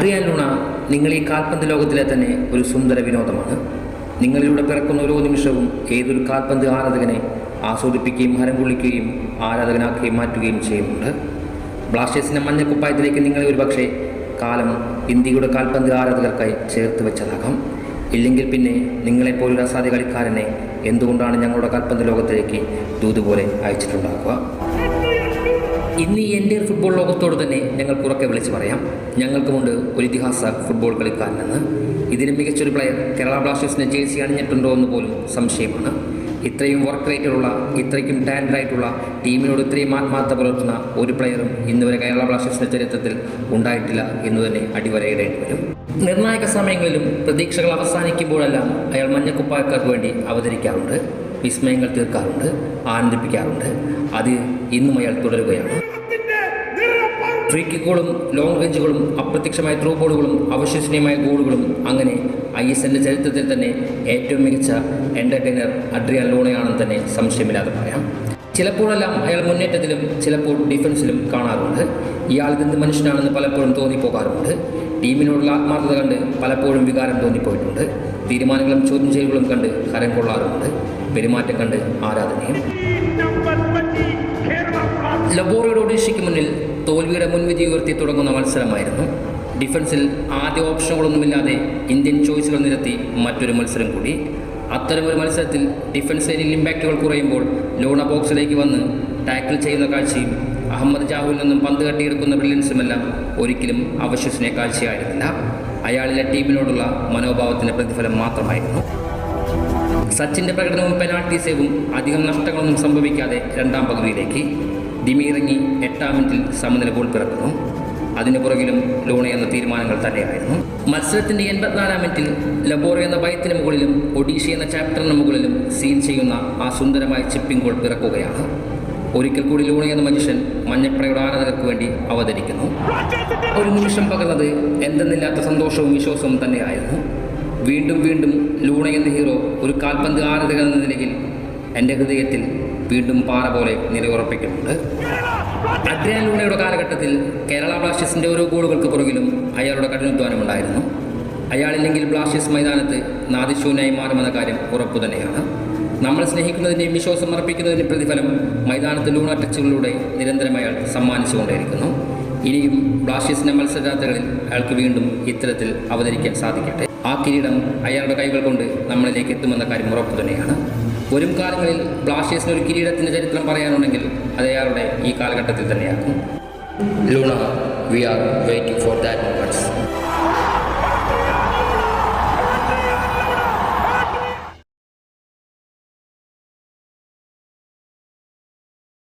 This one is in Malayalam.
അഡ്രിയാൻ ലൂണ നിങ്ങൾ ഈ കാൽപന്ത് ലോകത്തിലെ തന്നെ ഒരു സുന്ദര വിനോദമാണ്. നിങ്ങളിലൂടെ പിറക്കുന്ന ഓരോ നിമിഷവും ഏതൊരു കാൽപന്ത് ആരാധകനെ ആസ്വദിപ്പിക്കുകയും ഹരം കൊള്ളിക്കുകയും ആരാധകനാക്കുകയും മാറ്റുകയും ചെയ്യുന്നുണ്ട്. ബ്ലാസ്റ്റേഴ്സിന്റെ മഞ്ഞക്കുപ്പായത്തിലേക്ക് നിങ്ങളെ ഒരു പക്ഷേ കാലം ഇന്ത്യയുടെ കാൽപന്ത് ആരാധകർക്കായി ചേർത്ത് വെച്ചതാകാം. ഇല്ലെങ്കിൽ പിന്നെ നിങ്ങളെപ്പോലൊരു അസാധ്യ കളിക്കാരനെ എന്തുകൊണ്ടാണ് ഞങ്ങളുടെ കാൽപന്ത് ലോകത്തിലേക്ക് ദൂതുപോലെ അയച്ചിട്ടുണ്ടാക്കുക? ഇന്ന് ഈ എന്റെ ഫുട്ബോൾ ലോകത്തോട് തന്നെ ഞങ്ങൾ ഉറക്കെ വിളിച്ച് പറയാം. ഞങ്ങൾക്കുമുണ്ട് ഒരു ഇതിഹാസ ഫുട്ബോൾ കളിക്കാരനെന്ന്. ഇതിന് മികച്ചൊരു പ്ലെയർ കേരള ബ്ലാസ്റ്റേഴ്സിന്റെ ജേഴ്സി അണിഞ്ഞിട്ടുണ്ടോ എന്ന് പോലും സംശയമാണ്. ഇത്രയും വർക്ക് റേറ്റുള്ള ഇത്രയ്ക്കും ടാലന്റ് ആയിട്ടുള്ള ടീമിനോട് ഇത്രയും ആത്മാർത്ഥ പുലർത്തുന്ന ഒരു പ്ലെയറും ഇന്നുവരെ കേരള ബ്ലാസ്റ്റേഴ്സിന്റെ ചരിത്രത്തിൽ ഉണ്ടായിട്ടില്ല എന്ന് തന്നെ അടിവരയിടേണ്ടി വരും. നിർണായക സമയങ്ങളിലും പ്രതീക്ഷകൾ അവസാനിക്കുമ്പോഴെല്ലാം അയാൾ മഞ്ഞക്കുപ്പായക്കാർക്ക് വേണ്ടി അവതരിക്കാറുണ്ട്. വിസ്മയങ്ങൾ തീർക്കാറുണ്ട് ആനന്ദിപ്പിക്കാറുണ്ട്. അത് ഇന്നും അയാൾ തുടരുകയാണ്. ഫ്രീ കിക്കുകളും ലോങ് റേഞ്ചുകളും അപ്രത്യക്ഷമായ ത്രൂ ബോളുകളും അവിശ്വസനീയമായ ഗോളുകളും അങ്ങനെ ഐ എസ് എല്ലിന്റെ ചരിത്രത്തിൽ തന്നെ ഏറ്റവും മികച്ച എന്റർടൈനർ അഡ്രിയ ലോണയാണെന്ന് തന്നെ സംശയമില്ലാതെ പറയാം. ചിലപ്പോഴെല്ലാം അയാൾ മുന്നേറ്റത്തിലും ചിലപ്പോൾ ഡിഫൻസിലും കാണാറുണ്ട്. ഇയാൾ ഇതെന്ത് മനുഷ്യനാണെന്ന് പലപ്പോഴും തോന്നിപ്പോകാറുണ്ട്. ടീമിനോടുള്ള ആത്മാർത്ഥത കണ്ട് പലപ്പോഴും വികാരം തോന്നിപ്പോയിട്ടുണ്ട്. തീരുമാനങ്ങളും ചോദ്യം ചെയ്യലുകളും കണ്ട് ഹരം കൊള്ളാറുണ്ട്. പെരുമാറ്റം കണ്ട് ആരാധനയും. ലബോറയുടെ ഒഡീഷയ്ക്ക് മുന്നിൽ തോൽവിയുടെ മുൻവിധി ഉയർത്തി തുടങ്ങുന്ന മത്സരമായിരുന്നു. ഡിഫൻസിൽ ആദ്യ ഓപ്ഷനുകളൊന്നുമില്ലാതെ ഇന്ത്യൻ ചോയ്സുകൾ നിരത്തി മറ്റൊരു മത്സരം കൂടി. അത്തരമൊരു മത്സരത്തിൽ ഡിഫൻസ് ലൈനിൽ ഇമ്പാക്റ്റുകൾ കുറയുമ്പോൾ ലോണ ബോക്സിലേക്ക് വന്ന് ടാക്കിൾ ചെയ്യുന്ന കാഴ്ചയും അഹമ്മദ് ജാഹുവിൽ നിന്നും പന്ത് കട്ടിയെടുക്കുന്ന ബ്രില്യൻസുമെല്ലാം ഒരിക്കലും അവശ്വസിനെ കാഴ്ചയായിരുന്നില്ല. അയാളിലെ ടീമിനോടുള്ള മനോഭാവത്തിന്റെ പ്രതിഫലം മാത്രമായിരുന്നു. സച്ചിന്റെ പ്രകടനവും പെനാൾട്ടി സേവും അധികം നഷ്ടങ്ങളൊന്നും സംഭവിക്കാതെ രണ്ടാം പകുതിയിലേക്ക്. ഡിമി ഇറങ്ങി എട്ടാം മിനിറ്റിൽ സമനില ഗോൾ പിറക്കുന്നു. അതിനു പുറകിലും ലൂണ എന്ന തീരുമാനങ്ങൾ തന്നെയായിരുന്നു. മത്സരത്തിന്റെ എൺപത്തിനാലാം മിനിറ്റിൽ ലബോറ എന്ന ഭയത്തിന് മുകളിലും ഒഡീഷ എന്ന ചാപ്റ്ററിന് മുകളിലും സീൽ ചെയ്യുന്ന ആ സുന്ദരമായ ചിപ്പിംഗ് ഗോൾ പിറക്കുകയാണ്. ഒരിക്കൽ കൂടി ലൂണി എന്ന മനുഷ്യൻ മഞ്ഞപ്രയുടെ ആരാധകർക്ക് വേണ്ടി അവതരിക്കുന്നു. ഒരു നിമിഷം പകർന്നത് എന്തെന്നില്ലാത്ത സന്തോഷവും വിശ്വാസവും തന്നെയായിരുന്നു. വീണ്ടും വീണ്ടും ലൂണ എന്ന ഹീറോ ഒരു കാൽപന്ത് ആരാധകൻ എന്ന നിലയിൽ എന്റെ ഹൃദയത്തിൽ വീണ്ടും പാറ പോലെ നിലയുറപ്പിക്കുന്നുണ്ട്. അഡ്രിയാൻ ലൂണയുടെ കാലഘട്ടത്തിൽ കേരള ബ്ലാസ്റ്റേഴ്സിന്റെ ഓരോ ഗോളുകൾക്ക് പുറകിലും അയാളുടെ കഠിനാധ്വാനമുണ്ടായിരുന്നു. അയാളില്ലെങ്കിൽ ബ്ലാസ്റ്റേഴ്സ് മൈതാനത്ത് നാദിശൂന്യായി മാറുമെന്ന കാര്യം ഉറപ്പു തന്നെയാണ് നമ്മൾ സ്നേഹിക്കുന്നതിന്റെയും വിശ്വാസം അർപ്പിക്കുന്നതിന്റെ പ്രതിഫലം മൈതാനത്ത് ലൂണ ടച്ചുകളിലൂടെ നിരന്തരമായി അയാൾ സമ്മാനിച്ചുകൊണ്ടേയിരിക്കുന്നു. ഇനിയും ബ്ലാസ്റ്റേഴ്സിന്റെ മത്സരരാത്രകളിൽ അയാൾക്ക് വീണ്ടും ഇത്തരത്തിൽ അവതരിക്കാൻ സാധിക്കട്ടെ. ആ കിരീടം അയാളുടെ കൈകൾ കൊണ്ട് നമ്മളിലേക്ക് എത്തുമെന്ന കാര്യം ഉറപ്പ് തന്നെയാണ്. വരും കാലങ്ങളിൽ ബ്ലാസ്റ്റേഴ്സിന് ഒരു കിരീടത്തിന്റെ ചരിത്രം പറയാനുണ്ടെങ്കിൽ അത് അയാളുടെ ഈ കാലഘട്ടത്തിൽ തന്നെയാകും. Luna we are waiting for that moments